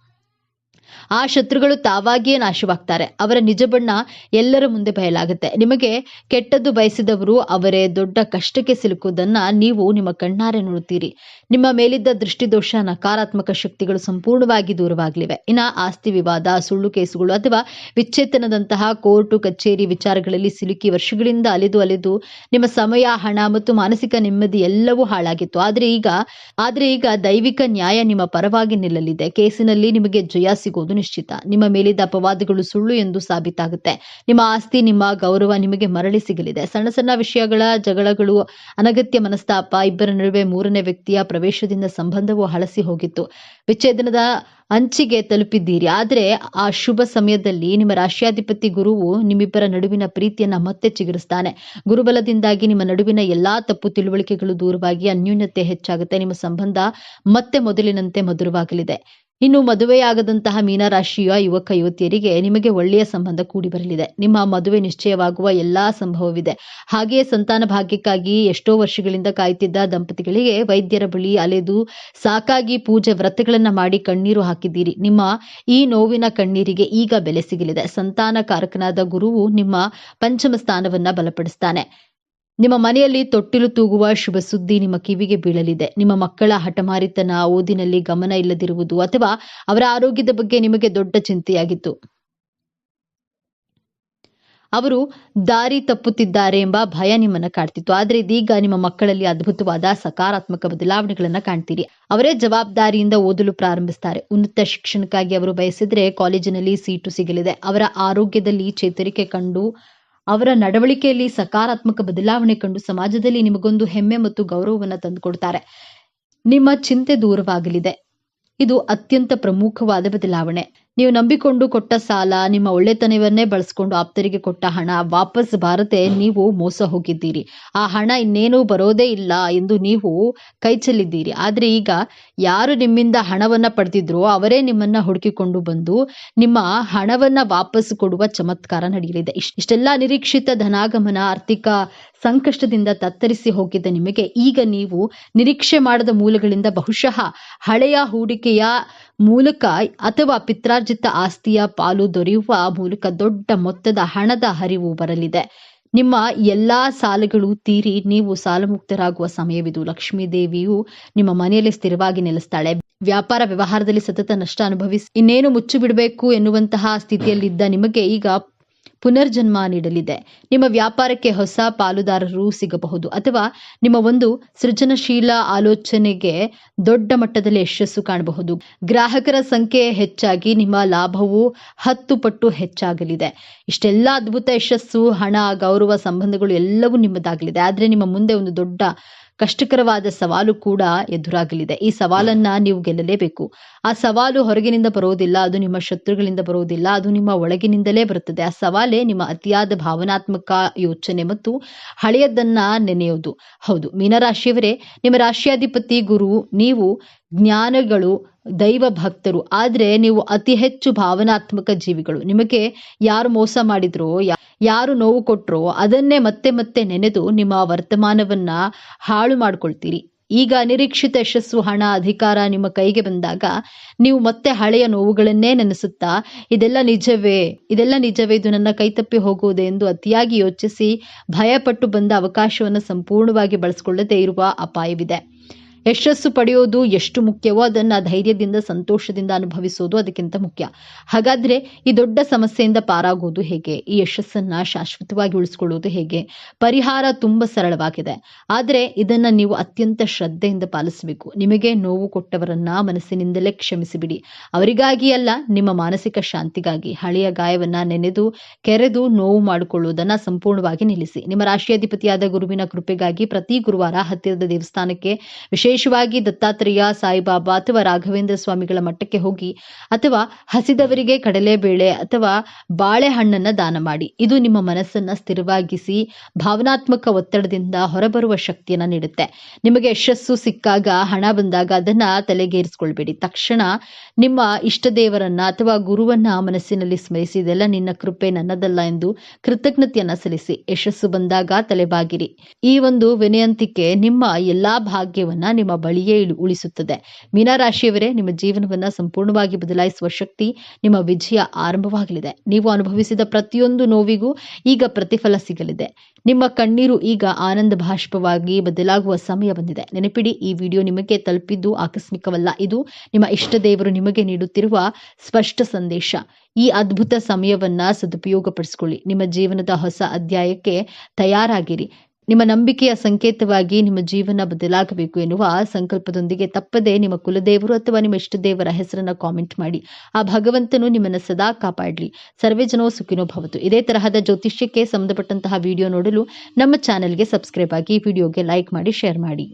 ಆ ಶತ್ರುಗಳು ತಾವಾಗಿಯೇ ನಾಶವಾಗ್ತಾರೆ. ಅವರ ನಿಜ ಬಣ್ಣ ಎಲ್ಲರ ಮುಂದೆ ಬಯಲಾಗುತ್ತೆ. ನಿಮಗೆ ಕೆಟ್ಟದ್ದು ಬಯಸಿದವರು ಅವರೇ ದೊಡ್ಡ ಕಷ್ಟಕ್ಕೆ ಸಿಲುಕುವುದನ್ನ ನೀವು ನಿಮ್ಮ ಕಣ್ಣಾರೆ ನೋಡುತ್ತೀರಿ. ನಿಮ್ಮ ಮೇಲಿದ್ದ ದೃಷ್ಟಿದೋಷ ನಕಾರಾತ್ಮಕ ಶಕ್ತಿಗಳು ಸಂಪೂರ್ಣವಾಗಿ ದೂರವಾಗಲಿವೆ. ಇನ್ನ ಆಸ್ತಿ ವಿವಾದ, ಸುಳ್ಳು ಕೇಸುಗಳು ಅಥವಾ ವಿಚ್ಛೇತನದಂತಹ ಕೋರ್ಟು, ಕಚೇರಿ ವಿಚಾರಗಳಲ್ಲಿ ಸಿಲುಕಿ ವರ್ಷಗಳಿಂದ ಅಲೆದು ಅಲೆದು ನಿಮ್ಮ ಸಮಯ, ಹಣ ಮತ್ತು ಮಾನಸಿಕ ನೆಮ್ಮದಿ ಎಲ್ಲವೂ ಹಾಳಾಗಿತ್ತು. ಆದ್ರೆ ಈಗ ಆದ್ರೆ ಈಗ ದೈವಿಕ ನ್ಯಾಯ ನಿಮ್ಮ ಪರವಾಗಿ ನಿಲ್ಲಲಿದೆ. ಕೇಸಿನಲ್ಲಿ ನಿಮಗೆ ಜಯ ಸಿಗೋದು ನಿಶ್ಚಿತ. ನಿಮ್ಮ ಮೇಲಿದ್ದ ಅಪವಾದಗಳು ಸುಳ್ಳು ಎಂದು ಸಾಬೀತಾಗುತ್ತೆ. ನಿಮ್ಮ ಆಸ್ತಿ, ನಿಮ್ಮ ಗೌರವ ನಿಮಗೆ ಮರಳಿ ಸಿಗಲಿದೆ. ಸಣ್ಣ ಸಣ್ಣ ವಿಷಯಗಳ ಜಗಳಗಳು, ಅನಗತ್ಯ ಮನಸ್ತಾಪ, ಇಬ್ಬರ ನಡುವೆ ಮೂರನೇ ವ್ಯಕ್ತಿಯ ಪ್ರವೇಶದಿಂದ ಸಂಬಂಧವು ಹಳಸಿ ಹೋಗಿತ್ತು. ವಿಚ್ಛೇದನದ ಅಂಚಿಗೆ ತಲುಪಿದ್ದೀರಿ. ಆದರೆ ಆ ಶುಭ ಸಮಯದಲ್ಲಿ ನಿಮ್ಮ ರಾಷ್ಟ್ರಾಧಿಪತಿ ಗುರುವು ನಿಮ್ಮಿಬ್ಬರ ನಡುವಿನ ಪ್ರೀತಿಯನ್ನ ಮತ್ತೆ ಚಿಗುರಿಸ್ತಾನೆ. ಗುರುಬಲದಿಂದಾಗಿ ನಿಮ್ಮ ನಡುವಿನ ಎಲ್ಲಾ ತಪ್ಪು ತಿಳುವಳಿಕೆಗಳು ದೂರವಾಗಿ ಅನ್ಯೂನ್ಯತೆ ಹೆಚ್ಚಾಗುತ್ತೆ. ನಿಮ್ಮ ಸಂಬಂಧ ಮತ್ತೆ ಮೊದಲಿನಂತೆ ಮಧುರವಾಗಲಿದೆ. ಇನ್ನು ಮದುವೆಯಾಗದಂತಹ ಮೀನರಾಶಿಯ ಯುವಕ ಯುವತಿಯರಿಗೆ ನಿಮಗೆ ಒಳ್ಳೆಯ ಸಂಬಂಧ ಕೂಡಿ ಬರಲಿದೆ. ನಿಮ್ಮ ಮದುವೆ ನಿಶ್ಚಯವಾಗುವ ಎಲ್ಲಾ ಸಂಭವವಿದೆ. ಹಾಗೆಯೇ ಸಂತಾನ ಭಾಗ್ಯಕ್ಕಾಗಿ ಎಷ್ಟೋ ವರ್ಷಗಳಿಂದ ಕಾಯುತ್ತಿದ್ದ ದಂಪತಿಗಳಿಗೆ ವೈದ್ಯರ ಬಳಿ ಅಲೆದು ಸಾಕಾಗಿ ಪೂಜೆ ವ್ರತಗಳನ್ನ ಮಾಡಿ ಕಣ್ಣೀರು ಹಾಕಿದ್ದೀರಿ. ನಿಮ್ಮ ಈ ನೋವಿನ ಕಣ್ಣೀರಿಗೆ ಈಗ ಬೆಲೆ ಸಿಗಲಿದೆ. ಸಂತಾನ ಕಾರಕನಾದ ಗುರುವು ನಿಮ್ಮ ಪಂಚಮ ಸ್ಥಾನವನ್ನ ಬಲಪಡಿಸ್ತಾನೆ. ನಿಮ್ಮ ಮನೆಯಲ್ಲಿ ತೊಟ್ಟಿಲು ತೂಗುವ ಶುಭ ಸುದ್ದಿ ನಿಮ್ಮ ಕಿವಿಗೆ ಬೀಳಲಿದೆ. ನಿಮ್ಮ ಮಕ್ಕಳ ಹಠಮಾರಿತನ ಓದಿನಲ್ಲಿ ಗಮನ ಇಲ್ಲದಿರುವುದು ಅಥವಾ ಅವರ ಆರೋಗ್ಯದ ಬಗ್ಗೆ ನಿಮಗೆ ದೊಡ್ಡ ಚಿಂತೆಯಾಗಿತ್ತು. ಅವರು ದಾರಿ ತಪ್ಪುತ್ತಿದ್ದಾರೆ ಎಂಬ ಭಯ ನಿಮ್ಮನ್ನ ಕಾಡ್ತಿತ್ತು. ಆದ್ರೆ ಇದೀಗ ನಿಮ್ಮ ಮಕ್ಕಳಲ್ಲಿ ಅದ್ಭುತವಾದ ಸಕಾರಾತ್ಮಕ ಬದಲಾವಣೆಗಳನ್ನ ಕಾಣ್ತೀರಿ. ಅವರೇ ಜವಾಬ್ದಾರಿಯಿಂದ ಓದಲು ಪ್ರಾರಂಭಿಸ್ತಾರೆ. ಉನ್ನತ ಶಿಕ್ಷಣಕ್ಕಾಗಿ ಅವರು ಬಯಸಿದ್ರೆ ಕಾಲೇಜಿನಲ್ಲಿ ಸೀಟು ಸಿಗಲಿದೆ. ಅವರ ಆರೋಗ್ಯದಲ್ಲಿ ಚೇತರಿಕೆ ಕಂಡು ಅವರ ನಡವಳಿಕೆಯಲ್ಲಿ ಸಕಾರಾತ್ಮಕ ಬದಲಾವಣೆ ಕಂಡು ಸಮಾಜದಲ್ಲಿ ನಿಮಗೊಂದು ಹೆಮ್ಮೆ ಮತ್ತು ಗೌರವವನ್ನು ತಂದುಕೊಡ್ತಾರೆ. ನಿಮ್ಮ ಚಿಂತೆ ದೂರವಾಗಲಿದೆ. ಇದು ಅತ್ಯಂತ ಪ್ರಮುಖವಾದ ಬದಲಾವಣೆ. ನೀವು ನಂಬಿಕೊಂಡು ಕೊಟ್ಟ ಸಾಲ, ನಿಮ್ಮ ಒಳ್ಳೆತನವನ್ನೇ ಬಳಸ್ಕೊಂಡು ಆಪ್ತರಿಗೆ ಕೊಟ್ಟ ಹಣ, ವಾಪಸ್ ಬಾರದೆ ನೀವು ಮೋಸ ಹೋಗಿದ್ದೀರಿ. ಆ ಹಣ ಇನ್ನೇನೂ ಬರೋದೇ ಇಲ್ಲ ಎಂದು ನೀವು ಕೈ ಚೆಲ್ಲಿದ್ದೀರಿ ಆದರೆ ಈಗ ಯಾರು ನಿಮ್ಮಿಂದ ಹಣವನ್ನ ಪಡೆದಿದ್ರೋ ಅವರೇ ನಿಮ್ಮನ್ನ ಹುಡುಕಿಕೊಂಡು ಬಂದು ನಿಮ್ಮ ಹಣವನ್ನ ವಾಪಸ್ ಕೊಡುವ ಚಮತ್ಕಾರ ನಡೆಯಲಿದೆ. ಇಷ್ಟೆಲ್ಲಾ ಇಷ್ಟೆಲ್ಲ ನಿರೀಕ್ಷಿತ ಧನಾಗಮನ, ಆರ್ಥಿಕ ಸಂಕಷ್ಟದಿಂದ ತತ್ತರಿಸಿ ಹೋಗಿದ್ದ ನಿಮಗೆ ಈಗ ನೀವು ನಿರೀಕ್ಷೆ ಮಾಡದ ಮೂಲಗಳಿಂದ ಬಹುಶಃ ಹಳೆಯ ಹೂಡಿಕೆಯ ಮೂಲಕ ಅಥವಾ ಪಿತ್ರಾರ್ಜಿತ ಆಸ್ತಿಯ ಪಾಲು ದೊರೆಯುವ ಮೂಲಕ ದೊಡ್ಡ ಮೊತ್ತದ ಹಣದ ಹರಿವು ಬರಲಿದೆ. ನಿಮ್ಮ ಎಲ್ಲಾ ಸಾಲಗಳು ತೀರಿ, ನೀವು ಸಾಲಮುಕ್ತರಾಗುವ ಸಮಯವಿದು. ಲಕ್ಷ್ಮೀ ದೇವಿಯು ನಿಮ್ಮ ಮನೆಯಲ್ಲಿ ಸ್ಥಿರವಾಗಿ ನೆಲೆಸ್ತಾಳೆ. ವ್ಯಾಪಾರ ವ್ಯವಹಾರದಲ್ಲಿ ಸತತ ನಷ್ಟ ಅನುಭವಿಸಿ, ಇನ್ನೇನು ಮುಚ್ಚು ಬಿಡಬೇಕು ಎನ್ನುವಂತಹ ಸ್ಥಿತಿಯಲ್ಲಿದ್ದ ನಿಮಗೆ ಈಗ ಪುನರ್ಜನ್ಮ ನೀಡಲಿದೆ. ನಿಮ್ಮ ವ್ಯಾಪಾರಕ್ಕೆ ಹೊಸ ಪಾಲುದಾರರು ಸಿಗಬಹುದು ಅಥವಾ ನಿಮ್ಮ ಒಂದು ಸೃಜನಶೀಲ ಆಲೋಚನೆಗೆ ದೊಡ್ಡ ಮಟ್ಟದಲ್ಲಿ ಯಶಸ್ಸು ಕಾಣಬಹುದು. ಗ್ರಾಹಕರ ಸಂಖ್ಯೆ ಹೆಚ್ಚಾಗಿ ನಿಮ್ಮ ಲಾಭವು ಹತ್ತು ಪಟ್ಟು ಹೆಚ್ಚಾಗಲಿದೆ. ಇಷ್ಟೆಲ್ಲ ಅದ್ಭುತ ಯಶಸ್ಸು, ಹಣ, ಗೌರವ, ಸಂಬಂಧಗಳು ಎಲ್ಲವೂ ನಿಮ್ಮದಾಗಲಿದೆ. ಆದರೆ ನಿಮ್ಮ ಮುಂದೆ ಒಂದು ದೊಡ್ಡ ಕಷ್ಟಕರವಾದ ಸವಾಲು ಕೂಡ ಎದುರಾಗಲಿದೆ. ಈ ಸವಾಲನ್ನ ನೀವು ಗೆಲ್ಲಲೇಬೇಕು. ಆ ಸವಾಲು ಹೊರಗಿನಿಂದ ಬರೋದಿಲ್ಲ, ಅದು ನಿಮ್ಮ ಶತ್ರುಗಳಿಂದ ಬರೋದಿಲ್ಲ, ಅದು ನಿಮ್ಮ ಒಳಗಿನಿಂದಲೇ ಬರುತ್ತದೆ ಆ ಸವಾಲೇ ನಿಮ್ಮ ಅತಿಯಾದ ಭಾವನಾತ್ಮಕ ಯೋಚನೆ ಮತ್ತು ಹಳೆಯದನ್ನ ನೆನೆಯೋದು. ಹೌದು, ಮೀನರಾಶಿಯವರೇ, ನಿಮ್ಮ ರಾಶಿಯಾಧಿಪತಿ ಗುರು, ನೀವು ಜ್ಞಾನಗಳು, ದೈವ ಭಕ್ತರು. ಆದ್ರೆ ನೀವು ಅತಿ ಹೆಚ್ಚು ಭಾವನಾತ್ಮಕ ಜೀವಿಗಳು. ನಿಮಗೆ ಯಾರು ಮೋಸ ಮಾಡಿದ್ರೋ ಯಾರು ನೋವು ಕೊಟ್ರೋ, ಅದನ್ನೇ ಮತ್ತೆ ಮತ್ತೆ ನೆನೆದು ನಿಮ್ಮ ವರ್ತಮಾನವನ್ನ ಹಾಳು ಮಾಡ್ಕೊಳ್ತೀರಿ. ಈಗ ಅನಿರೀಕ್ಷಿತ ಯಶಸ್ಸು, ಹಣ, ಅಧಿಕಾರ ನಿಮ್ಮ ಕೈಗೆ ಬಂದಾಗ ನೀವು ಮತ್ತೆ ಹಳೆಯ ನೋವುಗಳನ್ನೇ ನೆನೆಸುತ್ತಾ, ಇದೆಲ್ಲ ನಿಜವೇ ಇದೆಲ್ಲ ನಿಜವೇ, ಇದು ನನ್ನ ಕೈತಪ್ಪಿ ಹೋಗುವುದೇ ಎಂದು ಅತಿಯಾಗಿ ಯೋಚಿಸಿ ಭಯಪಟ್ಟು ಬಂದ ಅವಕಾಶವನ್ನು ಸಂಪೂರ್ಣವಾಗಿ ಬಳಸಿಕೊಳ್ಳದೇ ಇರುವ ಅಪಾಯವಿದೆ. ಯಶಸ್ಸು ಪಡೆಯೋದು ಎಷ್ಟು ಮುಖ್ಯವೋ ಅದನ್ನ ಧೈರ್ಯದಿಂದ, ಸಂತೋಷದಿಂದ ಅನುಭವಿಸೋದು ಅದಕ್ಕಿಂತ ಮುಖ್ಯ. ಹಾಗಾದ್ರೆ ಈ ದೊಡ್ಡ ಸಮಸ್ಯೆಯಿಂದ ಪಾರಾಗೋದು ಹೇಗೆ? ಈ ಯಶಸ್ಸನ್ನ ಶಾಶ್ವತವಾಗಿ ಉಳಿಸ್ಕೊಳ್ಳೋದು ಹೇಗೆ? ಪರಿಹಾರ ತುಂಬಾ ಸರಳವಾಗಿದೆ. ಆದರೆ ಇದನ್ನ ನೀವು ಅತ್ಯಂತ ಶ್ರದ್ಧೆಯಿಂದ ಪಾಲಿಸಬೇಕು. ನಿಮಗೆ ನೋವು ಕೊಟ್ಟವರನ್ನ ಮನಸ್ಸಿನಿಂದಲೇ ಕ್ಷಮಿಸಿಬಿಡಿ. ಅವರಿಗಾಗಿ ಅಲ್ಲ, ನಿಮ್ಮ ಮಾನಸಿಕ ಶಾಂತಿಗಾಗಿ. ಹಳೆಯ ಗಾಯವನ್ನ ನೆನೆದು, ಕೆರೆದು ನೋವು ಮಾಡಿಕೊಳ್ಳುವುದನ್ನ ಸಂಪೂರ್ಣವಾಗಿ ನಿಲ್ಲಿಸಿ. ನಿಮ್ಮ ರಾಶಿಯಾಧಿಪತಿಯಾದ ಗುರುವಿನ ಕೃಪೆಗಾಗಿ ಪ್ರತಿ ಗುರುವಾರ ಹತ್ತಿರದ ದೇವಸ್ಥಾನಕ್ಕೆ ವಿಶೇಷವಾಗಿ ದತ್ತಾತ್ರೇಯ ಸಾಯಿಬಾಬಾ ಅಥವಾ ರಾಘವೇಂದ್ರ ಸ್ವಾಮಿಗಳ ಮಠಕ್ಕೆ ಹೋಗಿ ಅಥವಾ ಹಸಿದವರಿಗೆ ಕಡಲೆಬೇಳೆ ಅಥವಾ ಬಾಳೆಹಣ್ಣನ್ನ ದಾನ ಮಾಡಿ. ಇದು ನಿಮ್ಮ ಮನಸ್ಸನ್ನ ಸ್ಥಿರವಾಗಿಸಿ, ಭಾವನಾತ್ಮಕ ಒತ್ತಡದಿಂದ ಹೊರಬರುವ ಶಕ್ತಿಯನ್ನ ನೀಡುತ್ತೆ. ನಿಮಗೆ ಯಶಸ್ಸು ಸಿಕ್ಕಾಗ, ಹಣ ಬಂದಾಗ ಅದನ್ನ ತಲೆಗೇರಿಸ್ಕೊಳ್ಬೇಡಿ ತಕ್ಷಣ ನಿಮ್ಮ ಇಷ್ಟ ದೇವರನ್ನ ಅಥವಾ ಗುರುವನ್ನ ಮನಸ್ಸಿನಲ್ಲಿ ಸ್ಮರಿಸಿ, ಇದೆಲ್ಲ ನಿನ್ನ ಕೃಪೆ ನನ್ನದಲ್ಲ ಎಂದು ಕೃತಜ್ಞತೆಯನ್ನ ಸಲ್ಲಿಸಿ. ಯಶಸ್ಸು ಬಂದಾಗ ತಲೆಬಾಗಿರಿ. ಈ ಒಂದು ವಿನಯಂತಿಕೆ ನಿಮ್ಮ ಎಲ್ಲಾ ಭಾಗ್ಯವನ್ನ ನಿಮ್ಮ ಬಳಿಯೇ ಉಳಿಸುತ್ತದೆ. ಮೀನರಾಶಿಯವರೇ, ನಿಮ್ಮ ಜೀವನವನ್ನ ಸಂಪೂರ್ಣವಾಗಿ ಬದಲಾಯಿಸುವ ಶಕ್ತಿ ನಿಮ್ಮ ವಿಜಯ ಆರಂಭವಾಗಲಿದೆ. ನೀವು ಅನುಭವಿಸಿದ ಪ್ರತಿಯೊಂದು ನೋವಿಗೂ ಈಗ ಪ್ರತಿಫಲ ಸಿಗಲಿದೆ. ನಿಮ್ಮ ಕಣ್ಣೀರು ಈಗ ಆನಂದ ಭಾಷ್ಪವಾಗಿ ಬದಲಾಗುವ ಸಮಯ ಬಂದಿದೆ. ನೆನಪಿಡಿ, ಈ ವಿಡಿಯೋ ನಿಮಗೆ ತಲುಪಿದ್ದು ಆಕಸ್ಮಿಕವಲ್ಲ. ಇದು ನಿಮ್ಮ ಇಷ್ಟ ದೇವರು ನಿಮಗೆ ನೀಡುತ್ತಿರುವ ಸ್ಪಷ್ಟ ಸಂದೇಶ. ಈ ಅದ್ಭುತ ಸಮಯವನ್ನ ಸದುಪಯೋಗಪಡಿಸಿಕೊಳ್ಳಿ. ನಿಮ್ಮ ಜೀವನದ ಹೊಸ ಅಧ್ಯಾಯಕ್ಕೆ ತಯಾರಾಗಿರಿ. ನಿಮ್ಮ ನಂಬಿಕೆಯ ಸಂಕೇತವಾಗಿ ನಿಮ್ಮ ಜೀವನ ಬದಲಾಗಬೇಕು ಎನ್ನುವ ಸಂಕಲ್ಪದೊಂದಿಗೆ ತಪ್ಪದೆ ನಿಮ್ಮ ಕುಲದೇವರು ಅಥವಾ ನಿಮ್ಮ ಇಷ್ಟ ದೇವರ ಹೆಸರನ್ನ ಕಾಮೆಂಟ್ ಮಾಡಿ. ಆ ಭಗವಂತನು ನಿಮ್ಮನ್ನು ಸದಾ ಕಾಪಾಡಲಿ. ಸರ್ವೇ ಜನೋ ಸುಖಿನೋ ಭವತು. ಇದೇ ತರಹದ ಜ್ಯೋತಿಷ್ಯಕ್ಕೆ ಸಂಬಂಧಪಟ್ಟಂತಹ ವಿಡಿಯೋ ನೋಡಲು ನಮ್ಮ ಚಾನೆಲ್ಗೆ ಸಬ್ಸ್ಕ್ರೈಬ್ ಆಗಿ ವಿಡಿಯೋಗೆ ಲೈಕ್ ಮಾಡಿ ಶೇರ್ ಮಾಡಿ.